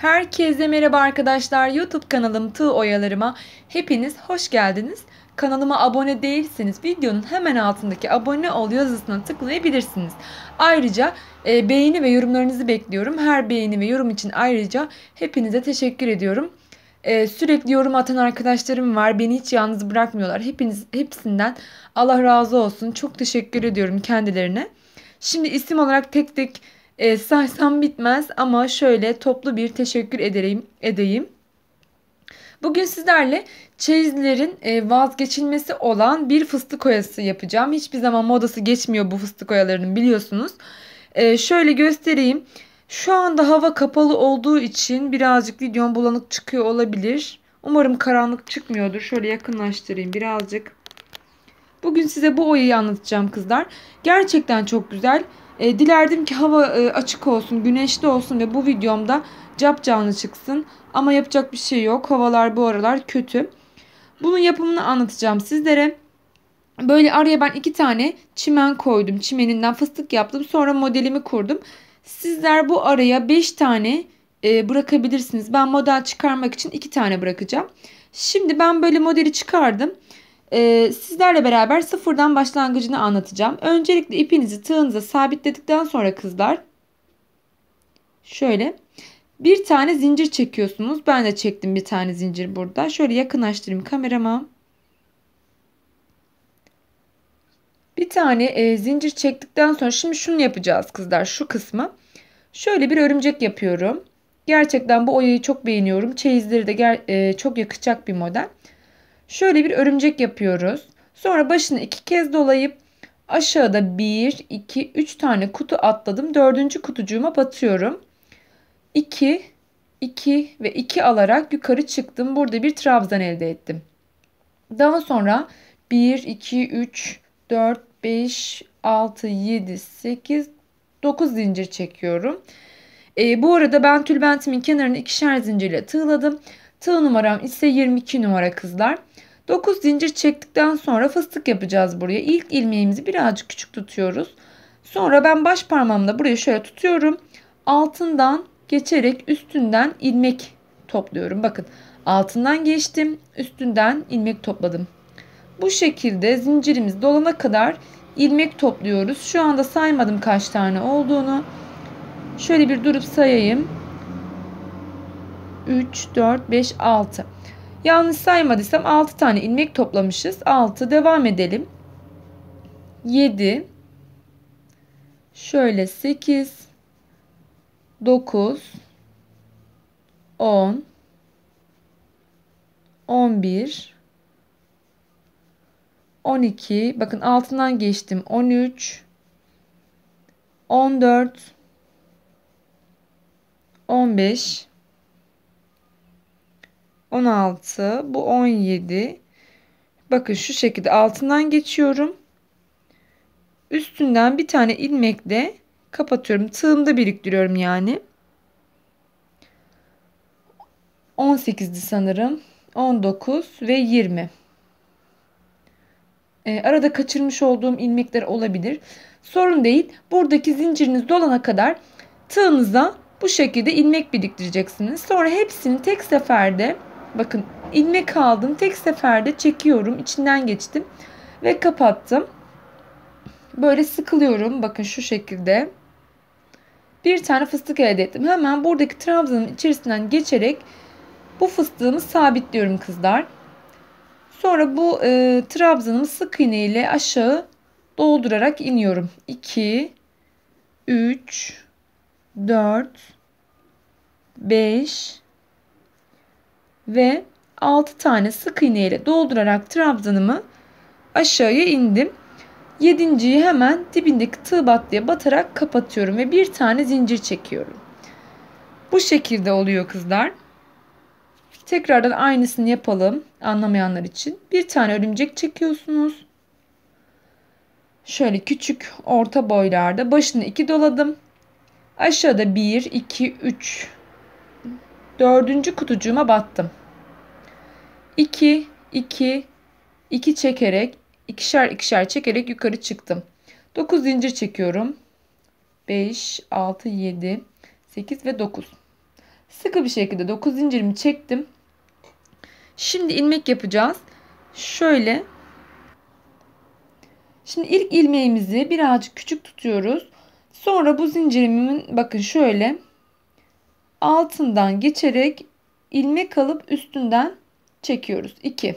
Herkese merhaba arkadaşlar. YouTube kanalım Tığ Oyalarıma hepiniz hoş geldiniz. Kanalıma abone değilseniz videonun hemen altındaki abone ol yazısına tıklayabilirsiniz. Ayrıca e, beğeni ve yorumlarınızı bekliyorum. Her beğeni ve yorum için ayrıca hepinize teşekkür ediyorum. E, sürekli yorum atan arkadaşlarım var. Beni hiç yalnız bırakmıyorlar. Hepiniz hepsinden Allah razı olsun. Çok teşekkür ediyorum kendilerine. Şimdi isim olarak tek tek e, saysam bitmez ama şöyle toplu bir teşekkür ederim, edeyim. Bugün sizlerle çeyizlerin e, vazgeçilmesi olan bir fıstık oyası yapacağım. Hiçbir zaman modası geçmiyor bu fıstık oyalarının biliyorsunuz. E, şöyle göstereyim. Şu anda hava kapalı olduğu için birazcık videom bulanık çıkıyor olabilir. Umarım karanlık çıkmıyordur. Şöyle yakınlaştırayım birazcık. Bugün size bu oyayı anlatacağım kızlar. Gerçekten çok güzel. E, dilerdim ki hava e, açık olsun, güneşli olsun ve bu videomda cap canlı çıksın. Ama yapacak bir şey yok. Havalar bu aralar kötü. Bunun yapımını anlatacağım sizlere. Böyle araya ben iki tane çimen koydum. Çimeninden fıstık yaptım. Sonra modelimi kurdum. Sizler bu araya beş tane e, bırakabilirsiniz. Ben model çıkarmak için iki tane bırakacağım. Şimdi ben böyle modeli çıkardım. Ee, sizlerle beraber sıfırdan başlangıcını anlatacağım. Öncelikle ipinizi tığınıza sabitledikten sonra kızlar şöyle bir tane zincir çekiyorsunuz. Ben de çektim bir tane zincir burada. Şöyle yakınlaştırayım kamerama. Bir tane e, zincir çektikten sonra şimdi şunu yapacağız kızlar şu kısmı. Şöyle bir örümcek yapıyorum. Gerçekten bu oyayı çok beğeniyorum. Çeyizleri de e, çok yakışacak bir model. Şöyle bir örümcek yapıyoruz. Sonra başını iki kez dolayıp aşağıda 1, 2, 3 tane kutu atladım. Dördüncü kutucuğuma batıyorum. 2, 2 ve 2 alarak yukarı çıktım. Burada bir trabzan elde ettim. Daha sonra 1, 2, 3, 4, 5, 6, 7, 8, 9 zincir çekiyorum. E, bu arada ben tülbentimin kenarını ikişer zincirle tığladım. Tığ numaram ise 22 numara kızlar. 9 zincir çektikten sonra fıstık yapacağız buraya. İlk ilmeğimizi birazcık küçük tutuyoruz. Sonra ben baş parmağımla burayı şöyle tutuyorum. Altından geçerek üstünden ilmek topluyorum. Bakın altından geçtim. Üstünden ilmek topladım. Bu şekilde zincirimiz dolana kadar ilmek topluyoruz. Şu anda saymadım kaç tane olduğunu. Şöyle bir durup sayayım. 3, 4, 5, 6. Yanlış saymadıysam 6 tane ilmek toplamışız. 6 devam edelim. 7 şöyle 8 9 10 11 12 bakın altından geçtim 13 14 15 16 bu 17 bakın şu şekilde altından geçiyorum. Üstünden bir tane ilmekle kapatıyorum. Tığımda biriktiriyorum yani. 18'di sanırım. 19 ve 20 e, arada kaçırmış olduğum ilmekler olabilir. Sorun değil. Buradaki zinciriniz dolana kadar tığınıza bu şekilde ilmek biriktireceksiniz. Sonra hepsini tek seferde Bakın ilmek aldım. Tek seferde çekiyorum. içinden geçtim. Ve kapattım. Böyle sıkılıyorum. Bakın şu şekilde. Bir tane fıstık elde ettim. Hemen buradaki trabzanın içerisinden geçerek bu fıstığımı sabitliyorum kızlar. Sonra bu e, trabzanımı sık iğne ile aşağı doldurarak iniyorum. 2 3 4 5 ve 6 tane sık iğne ile doldurarak trabzanımı aşağıya indim. Yedinciyi hemen dibindeki tığ battıya batarak kapatıyorum ve bir tane zincir çekiyorum. Bu şekilde oluyor kızlar. Tekrardan aynısını yapalım anlamayanlar için. Bir tane örümcek çekiyorsunuz. Şöyle küçük orta boylarda başını iki doladım. Aşağıda 1, 2, 3, dördüncü kutucuğuma battım. 2, 2, 2 çekerek ikişer ikişer çekerek yukarı çıktım. 9 zincir çekiyorum. 5, 6, 7, 8 ve 9. Sıkı bir şekilde 9 zincirimi çektim. Şimdi ilmek yapacağız. Şöyle. Şimdi ilk ilmeğimizi birazcık küçük tutuyoruz. Sonra bu zincirimin bakın şöyle altından geçerek ilmek alıp üstünden çekiyoruz. 2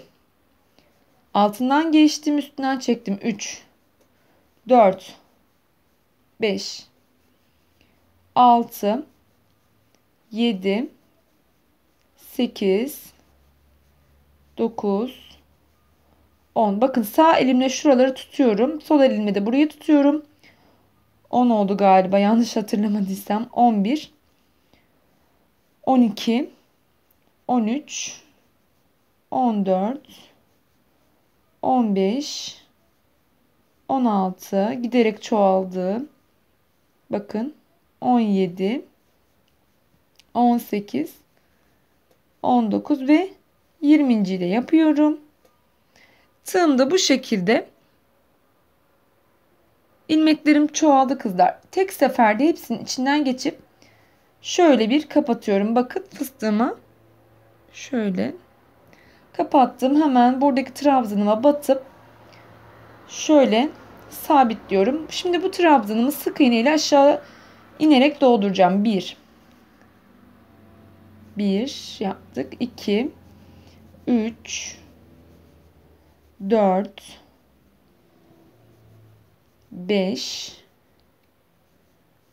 altından geçtim üstünden çektim. 3 4 5 6 7 8 9 10 bakın sağ elimle şuraları tutuyorum. Sol elimle de burayı tutuyorum. 10 oldu galiba yanlış hatırlamadıysam. 11 12 13 14 15 16 giderek çoğaldı. Bakın 17 18 19 ve 20. ile yapıyorum. Tığım da bu şekilde ilmeklerim çoğaldı kızlar. Tek seferde hepsinin içinden geçip şöyle bir kapatıyorum. Bakın fıstığımı şöyle kapattım. Hemen buradaki trabzanıma batıp şöyle sabitliyorum. Şimdi bu trabzanımı sık iğne ile aşağı inerek dolduracağım. 1 1 yaptık. 2 3 4 5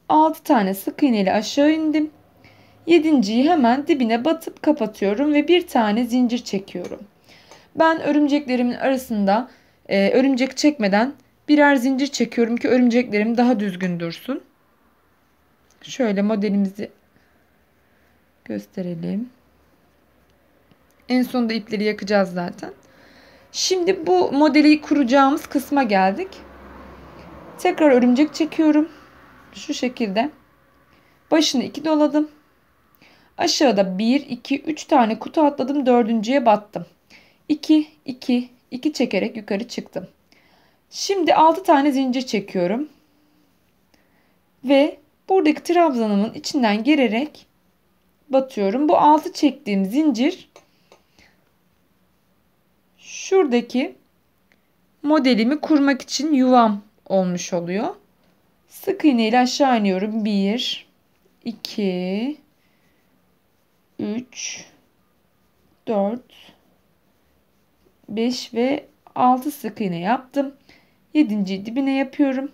6 tane sık iğne ile aşağı indim. Yedinciyi hemen dibine batıp kapatıyorum ve bir tane zincir çekiyorum. Ben örümceklerimin arasında e, örümcek çekmeden birer zincir çekiyorum ki örümceklerim daha düzgün dursun. Şöyle modelimizi gösterelim. En sonunda ipleri yakacağız zaten. Şimdi bu modeli kuracağımız kısma geldik. Tekrar örümcek çekiyorum. Şu şekilde. Başını iki doladım. Aşağıda 1, 2, 3 tane kutu atladım. Dördüncüye battım. 2, 2, 2 çekerek yukarı çıktım. Şimdi 6 tane zincir çekiyorum. Ve buradaki trabzanımın içinden girerek batıyorum. Bu 6 çektiğim zincir şuradaki modelimi kurmak için yuvam olmuş oluyor. Sık iğne ile aşağı iniyorum. 1 2 3 4 5 ve 6 sık iğne yaptım. 7. dibine yapıyorum.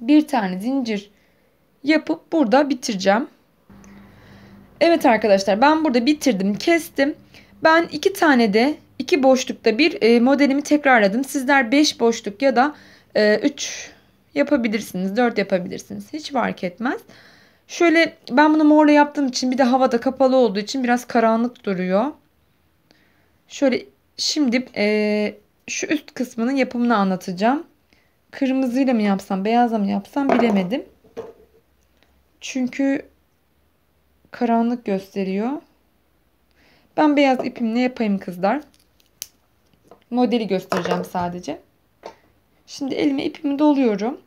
Bir tane zincir yapıp burada bitireceğim. Evet arkadaşlar ben burada bitirdim kestim. Ben iki tane de iki boşlukta bir e, modelimi tekrarladım. Sizler 5 boşluk ya da 3 e, yapabilirsiniz 4 yapabilirsiniz hiç fark etmez. Şöyle ben bunu morla yaptığım için bir de havada kapalı olduğu için biraz karanlık duruyor. Şöyle şimdi e, şu üst kısmının yapımını anlatacağım. Kırmızıyla mı yapsam beyazla mı yapsam bilemedim. Çünkü karanlık gösteriyor. Ben beyaz ipimle yapayım kızlar. Modeli göstereceğim sadece. Şimdi elime ipimi doluyorum.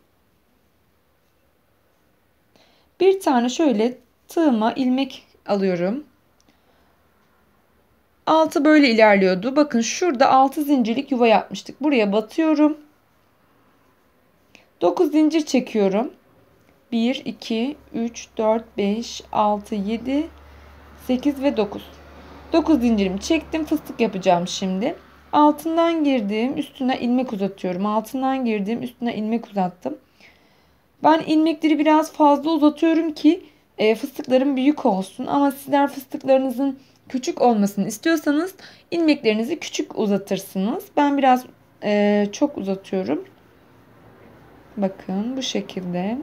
Bir tane şöyle tığıma ilmek alıyorum. Altı böyle ilerliyordu. Bakın şurada altı zincirlik yuva yapmıştık. Buraya batıyorum. 9 zincir çekiyorum. 1, 2, 3, 4, 5, 6, 7, 8 ve 9. 9 zincirimi çektim. Fıstık yapacağım şimdi. Altından girdim. Üstüne ilmek uzatıyorum. Altından girdim. Üstüne ilmek uzattım. Ben ilmekleri biraz fazla uzatıyorum ki e, fıstıklarım büyük olsun. Ama sizler fıstıklarınızın küçük olmasını istiyorsanız ilmeklerinizi küçük uzatırsınız. Ben biraz e, çok uzatıyorum. Bakın bu şekilde.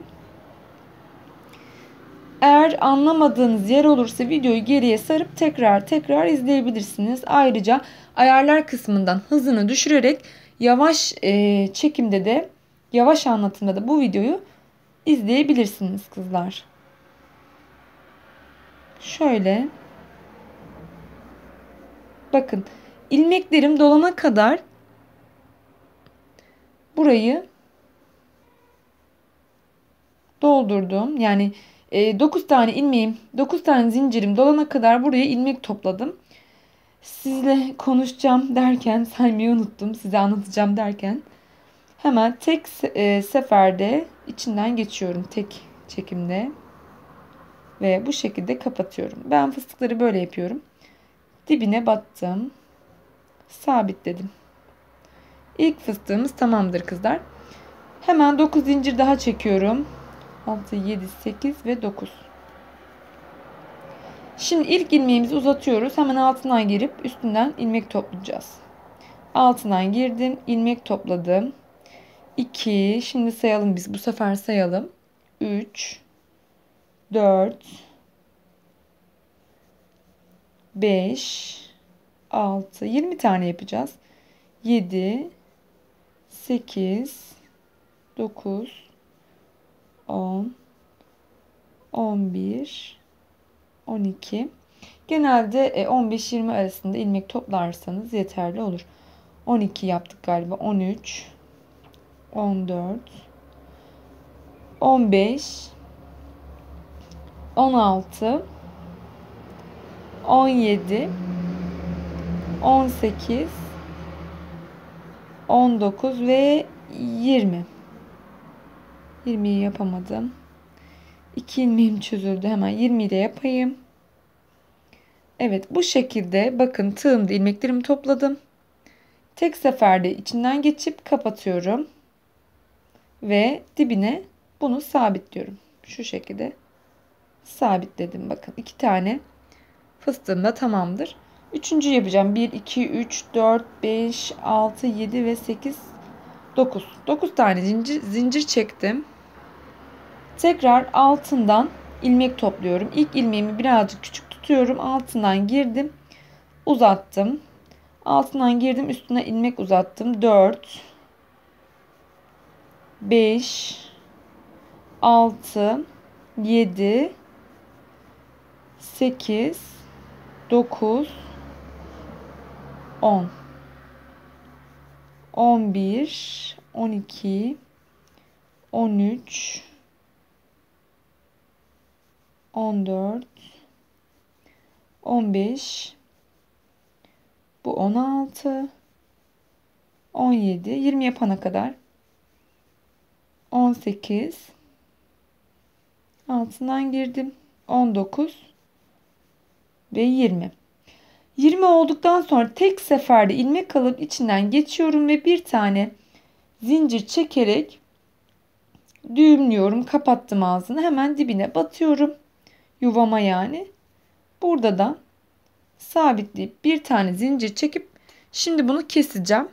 Eğer anlamadığınız yer olursa videoyu geriye sarıp tekrar tekrar izleyebilirsiniz. Ayrıca ayarlar kısmından hızını düşürerek yavaş e, çekimde de yavaş anlatımda da bu videoyu izleyebilirsiniz kızlar. Şöyle bakın ilmeklerim dolana kadar burayı doldurdum. Yani 9 tane ilmeğim, 9 tane zincirim dolana kadar buraya ilmek topladım. Sizle konuşacağım derken saymayı unuttum. Size anlatacağım derken hemen tek e, seferde içinden geçiyorum. Tek çekimde. Ve bu şekilde kapatıyorum. Ben fıstıkları böyle yapıyorum. Dibine battım. Sabitledim. İlk fıstığımız tamamdır kızlar. Hemen 9 zincir daha çekiyorum. 6, 7, 8 ve 9. Şimdi ilk ilmeğimizi uzatıyoruz. Hemen altından girip üstünden ilmek toplayacağız. Altından girdim. ilmek topladım. 2. Şimdi sayalım biz. Bu sefer sayalım. 3 4 5 6 20 tane yapacağız. 7 8 9 10 11 12 genelde 15-20 e, arasında ilmek toplarsanız yeterli olur 12 yaptık galiba 13 14 15 16 17 18 19 ve 20 20'yi yapamadım. 2 ilmeğim çözüldü. Hemen 20'yi de yapayım. Evet bu şekilde bakın tığımda ilmeklerimi topladım. Tek seferde içinden geçip kapatıyorum ve dibine bunu sabitliyorum şu şekilde sabitledim bakın iki tane fıstığım da tamamdır Üçüncü yapacağım. 1, 2, 3, 4, 5, 6, 7 ve 8, 9. 9 tane zincir, zincir çektim. Tekrar altından ilmek topluyorum. İlk ilmeğimi birazcık küçük tutuyorum. Altından girdim. Uzattım. Altından girdim. Üstüne ilmek uzattım. 4 5 6 7 8 9 10 11 12 13 14 15 bu 16 17 20 yapana kadar 18 altından girdim 19 ve 20 20 olduktan sonra tek seferde ilmek alıp içinden geçiyorum ve bir tane zincir çekerek düğümlüyorum. Kapattım ağzını. Hemen dibine batıyorum. Yuvama yani. Burada da sabitleyip bir tane zincir çekip şimdi bunu keseceğim.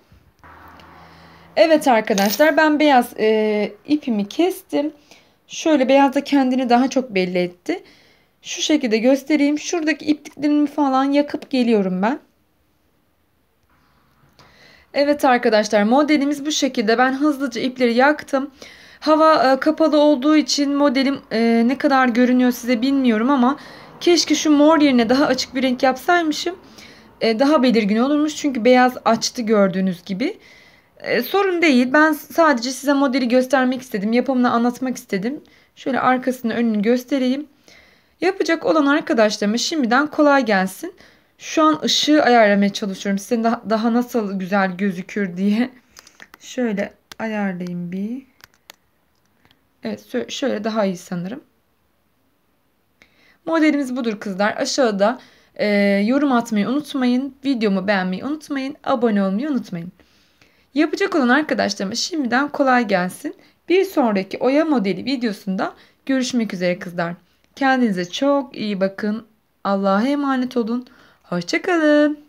Evet arkadaşlar ben beyaz e, ipimi kestim. Şöyle beyaz da kendini daha çok belli etti. Şu şekilde göstereyim. Şuradaki ipliklerimi falan yakıp geliyorum ben. Evet arkadaşlar modelimiz bu şekilde. Ben hızlıca ipleri yaktım. Hava e, kapalı olduğu için modelim e, ne kadar görünüyor size bilmiyorum ama keşke şu mor yerine daha açık bir renk yapsaymışım. E, daha belirgin olurmuş çünkü beyaz açtı gördüğünüz gibi. E, sorun değil. Ben sadece size modeli göstermek istedim. Yapımını anlatmak istedim. Şöyle arkasını önünü göstereyim. Yapacak olan arkadaşlarıma şimdiden kolay gelsin. Şu an ışığı ayarlamaya çalışıyorum. Size daha nasıl güzel gözükür diye. Şöyle ayarlayayım bir. Evet şöyle daha iyi sanırım. Modelimiz budur kızlar. Aşağıda e, yorum atmayı unutmayın. Videomu beğenmeyi unutmayın. Abone olmayı unutmayın. Yapacak olan arkadaşlarıma şimdiden kolay gelsin. Bir sonraki oya modeli videosunda görüşmek üzere kızlar. Kendinize çok iyi bakın. Allah'a emanet olun. Hoşçakalın.